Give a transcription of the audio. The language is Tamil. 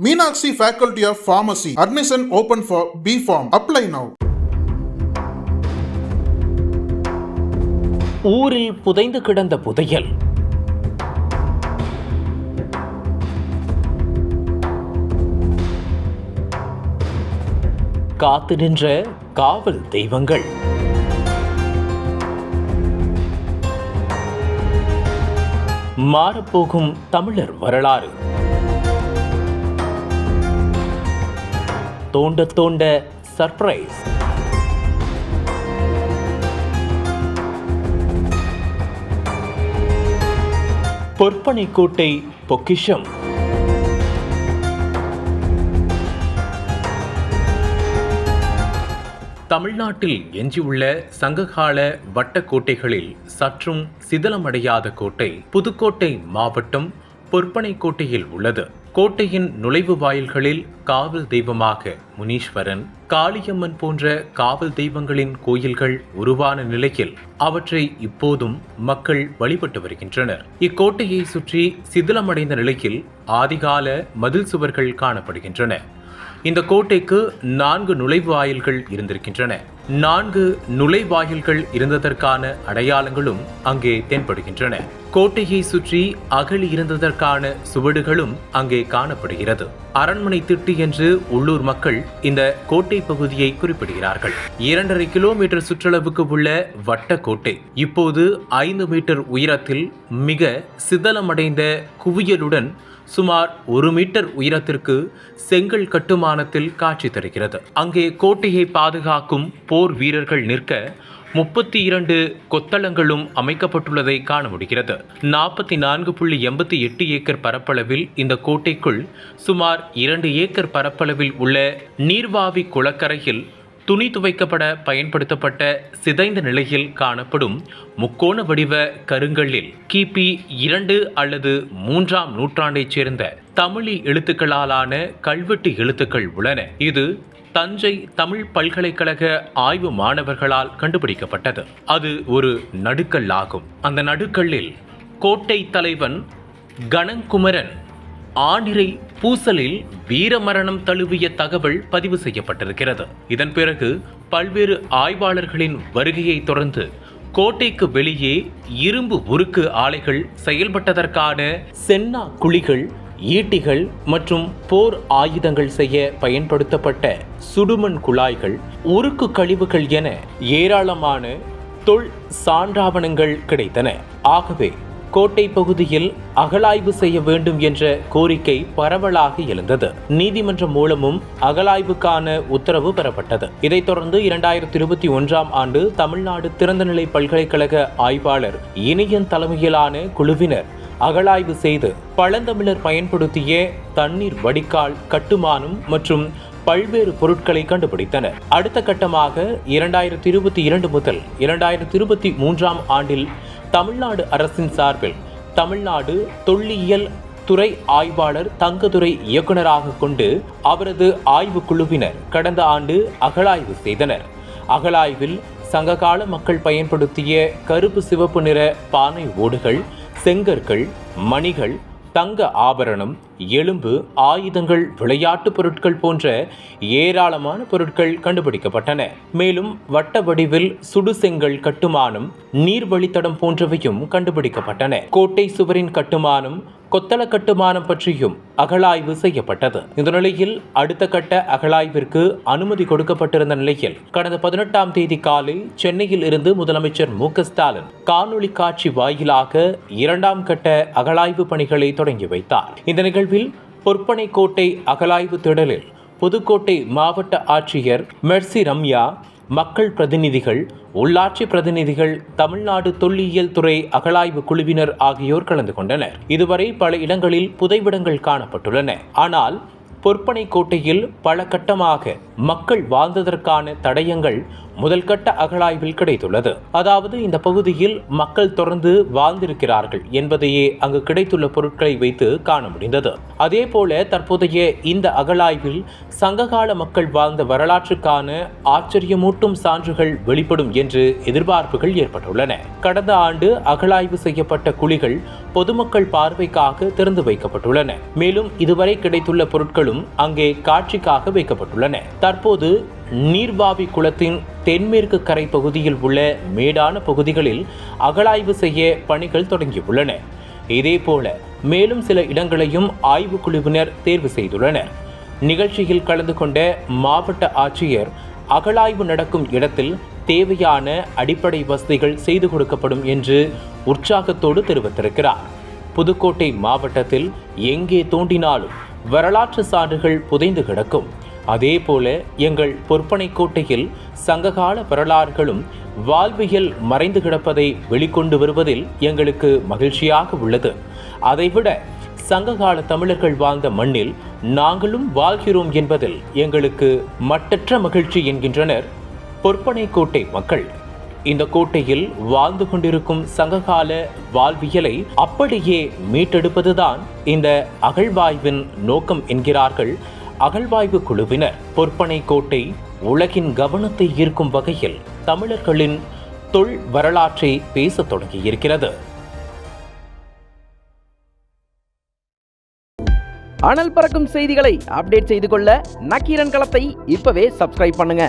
Meenakshi faculty of pharmacy admission open for B Pharm apply now ஊரில் புதைந்து கிடந்த புதையல் காத்து நின்ற காவல் தெய்வங்கள் மாறப்போகும் தமிழர் வரலாறு தோண்ட தோண்ட சர்ப்ரைஸ் பொற்பனை கோட்டை பொக்கிஷம். தமிழ்நாட்டில் எஞ்சியுள்ள சங்ககால வட்டக்கோட்டைகளில் சற்றும் சிதலமடையாத கோட்டை புதுக்கோட்டை மாவட்டம் பொற்பனை கோட்டையில் உள்ளது. கோட்டையின் நுழைவு வாயில்களில் காவல் தெய்வமாக முனீஸ்வரன் காளியம்மன் போன்ற காவல் தெய்வங்களின் கோயில்கள் உருவான நிலையில் அவற்றை இப்போதும் மக்கள் வழிபட்டு வருகின்றனர். இக்கோட்டையை சுற்றி சிதிலமடைந்த நிலையில் ஆதிகால மதில் சுவர்கள் காணப்படுகின்றன. இந்த கோட்டைக்கு நான்கு நுழைவாயில்கள் இருந்திருக்கின்றன. நான்கு நுழைவாயில்கள் இருந்ததற்கான அடையாளங்களும் அங்கே தென்படுகின்றன. கோட்டையை சுற்றி அகழி இருந்ததற்கான சுவடுகளும் அங்கே காணப்படுகிறது. அரண்மனை திட்டு என்று உள்ளூர் மக்கள் இந்த கோட்டை பகுதியை குறிப்பிடுகிறார்கள். இரண்டரை கிலோமீட்டர் சுற்றளவுக்கு உள்ள வட்டக்கோட்டை. இப்போது ஐந்து மீட்டர் உயரத்தில் மிக சிதலமடைந்த குவியலுடன் சுமார் ஒரு மீட்டர் உயரத்திற்கு செங்கல் கட்டுமானத்தில் காட்சி தருகிறது. அங்கே கோட்டையை பாதுகாக்கும் போர் வீரர்கள் நிற்க முப்பத்தி இரண்டு கொத்தளங்களும் அமைக்கப்பட்டுள்ளதை காண முடிகிறது. நாற்பத்தி நான்கு புள்ளி எண்பத்தி எட்டு ஏக்கர் பரப்பளவில் இந்த கோட்டைக்குள் சுமார் இரண்டு ஏக்கர் பரப்பளவில் உள்ள நீர்வாவி குளக்கரையில் துணி துவைக்கப்பட பயன்படுத்தப்பட்ட சிதைந்த நிலையில் காணப்படும் முக்கோண வடிவ கருங்கல்லில் கிபி இரண்டு அல்லது மூன்றாம் நூற்றாண்டைச் சேர்ந்த தமிழி எழுத்துக்களாலான கல்வெட்டு எழுத்துக்கள் உள்ளன. இது தஞ்சை தமிழ் பல்கலைக்கழக ஆய்வு மாணவர்களால் கண்டுபிடிக்கப்பட்டது. அது ஒரு நடுக்கல் ஆகும் அந்த நடுக்கல்லில் கோட்டை தலைவன் கணங்குமரன் ஆணிரை பூசலில் வீரமரணம் தழுவிய தகவல் பதிவு செய்யப்பட்டிருக்கிறது. இதன் பிறகு பல்வேறு ஆய்வாளர்களின் வருகையை தொடர்ந்து கோட்டைக்கு வெளியே இரும்பு உருக்கு ஆலைகள் செயல்பட்டதற்கான சென்னா குழிகள் ஈட்டிகள் மற்றும் போர் ஆயுதங்கள் செய்ய பயன்படுத்தப்பட்ட சுடுமண் குழாய்கள் உருக்கு கழிவுகள் என ஏராளமான தொல் சான்றாவணங்கள் கிடைத்தன. ஆகவே கோட்டை பகுதியில் அகழாய்வு செய்ய வேண்டும் என்ற கோரிக்கை பரவலாக எழுந்தது. நீதிமன்றம் மூலமும் அகழாய்வுக்கான உத்தரவு பெறப்பட்டது. இதைத் தொடர்ந்து இரண்டாயிரத்தி இருபத்தி ஒன்றாம் ஆண்டு தமிழ்நாடு திறந்தநிலை பல்கலைக்கழக ஆய்வாளர் இணையன் தலைமையிலான குழுவினர் அகழாய்வு செய்து பழந்தமிழர் பயன்படுத்திய தண்ணீர் வடிகால் கட்டுமானம் மற்றும் பல்வேறு பொருட்களை கண்டுபிடித்தனர். அடுத்த கட்டமாக இரண்டாயிரத்தி இருபத்தி இரண்டு முதல் இரண்டாயிரத்தி இருபத்தி மூன்றாம் ஆண்டில் தமிழ்நாடு அரசின் சார்பில் தமிழ்நாடு தொல்லியல் துறை ஆய்வாளர் தங்கதுரை இயக்குநராக கொண்டு அவரது ஆய்வு குழுவினர் கடந்த ஆண்டு அகழாய்வு செய்தனர். அகழாய்வில் சங்ககால மக்கள் பயன்படுத்திய கருப்பு சிவப்பு நிற பானை ஓடுகள் செங்கற்கள் மணிகள் தங்க ஆபரணம் எலும்பு ஆயுதங்கள் விளையாட்டு பொருட்கள் போன்ற ஏராளமான பொருட்கள் கண்டுபிடிக்கப்பட்டன. மேலும் வட்ட வடிவில் சுடுசெங்கல் கட்டுமானம் நீர் வழித்தடம் போன்றவையும் கண்டுபிடிக்கப்பட்டன. கோட்டை சுவரின் கட்டுமானம் கொத்தள கட்டுமானம் பற்றியும் அகழாய்வு செய்யப்பட்டது. இந்த நிலையில் அடுத்த கட்ட அகழாய்விற்கு அனுமதி கொடுக்கப்பட்டிருந்த நிலையில் கடந்த பதினெட்டாம் தேதி காலை சென்னையில் இருந்து முதலமைச்சர் மு. ஸ்டாலின் காணொலி காட்சி வாயிலாக இரண்டாம் கட்ட அகழாய்வு பணிகளை தொடங்கி வைத்தார். இந்த நிகழ்வில் பொற்பனை கோட்டை அகலாய்வு திடலில் புதுக்கோட்டை மாவட்ட ஆட்சியர் மெர்சி ரம்யா மக்கள் பிரதிநிதிகள் உள்ளாட்சி பிரதிநிதிகள் தமிழ்நாடு தொல்லியல் துறை அகழாய்வு குழுவினர் ஆகியோர் கலந்து கொண்டனர். இதுவரை பல இடங்களில் புதைவிடங்கள் காணப்பட்டுள்ளன. ஆனால் பொற்பனை கோட்டையில் பல கட்டமாக மக்கள் வாழ்ந்ததற்கான தடயங்கள் முதல் கட்ட அகழாய்வில் கிடைத்துள்ளது. அதாவது இந்த பகுதியில் மக்கள் தொடர்ந்து வாழ்ந்திருக்கிறார்கள் என்பதையே அங்கு கிடைத்துள்ள பொருட்களை வைத்து காண முடிந்தது. அதே போல தற்போதைய இந்த அகழாய்வில் சங்ககால மக்கள் வாழ்ந்த வரலாற்றுக்கான ஆச்சரியமூட்டும் சான்றுகள் வெளிப்படும் என்று எதிர்பார்ப்புகள் ஏற்பட்டுள்ளன. கடந்த ஆண்டு அகழாய்வு செய்யப்பட்ட குழிகள் பொதுமக்கள் பார்வைக்காக திறந்து வைக்கப்பட்டுள்ளன. மேலும் இதுவரை கிடைத்துள்ள பொருட்களும் அங்கே காட்சிக்காக வைக்கப்பட்டுள்ளன. தற்போது நீர்வாவி குளத்தின் தென்மேற்கு கரை பகுதியில் உள்ள மேடான பகுதிகளில் அகழாய்வு செய்ய பணிகள் தொடங்கியுள்ளன. இதேபோல மேலும் சில இடங்களையும் ஆய்வுக் குழுவினர் தேர்வு செய்துள்ளனர். நிகழ்ச்சியில் கலந்து கொண்ட மாவட்ட ஆட்சியர் அகழாய்வு நடக்கும் இடத்தில் தேவையான அடிப்படை வசதிகள் செய்து கொடுக்கப்படும் என்று உற்சாகத்தோடு தெரிவித்திருக்கிறார். புதுக்கோட்டை மாவட்டத்தில் எங்கே தோண்டினாலும் வரலாற்று சான்றுகள் புதைந்து கிடக்கும். அதேபோல எங்கள் பொற்பனை கோட்டையில் சங்ககால வரலாறுகளும் வாழ்வியல் மறைந்து கிடப்பதை வெளிக்கொண்டு வருவதில் எங்களுக்கு மகிழ்ச்சியாக உள்ளது. அதைவிட சங்ககால தமிழர்கள் வாழ்ந்த மண்ணில் நாங்களும் வாழ்கிறோம் என்பதில் எங்களுக்கு மட்டற்ற மகிழ்ச்சி என்கின்றனர் பொற்பனை கோட்டை மக்கள். இந்த கோட்டையில் வாழ்ந்து கொண்டிருக்கும் சங்ககால வாழ்வியலை அப்படியே மீட்டெடுப்பதுதான் இந்த அகழ்வாய்வின் நோக்கம் என்கிறார்கள் அகழ்வாய்வு குழுவினர் பொற்பனை கோட்டை உலகின் கவனத்தை ஈர்க்கும் வகையில் தமிழர்களின் தொல் வரலாற்றை பேசத் தொடங்கியிருக்கிறது. அனல் பறக்கும் செய்திகளை அப்டேட் செய்து கொள்ள நக்கீரன் களத்தை இப்பவே சப்ஸ்கிரைப் பண்ணுங்க.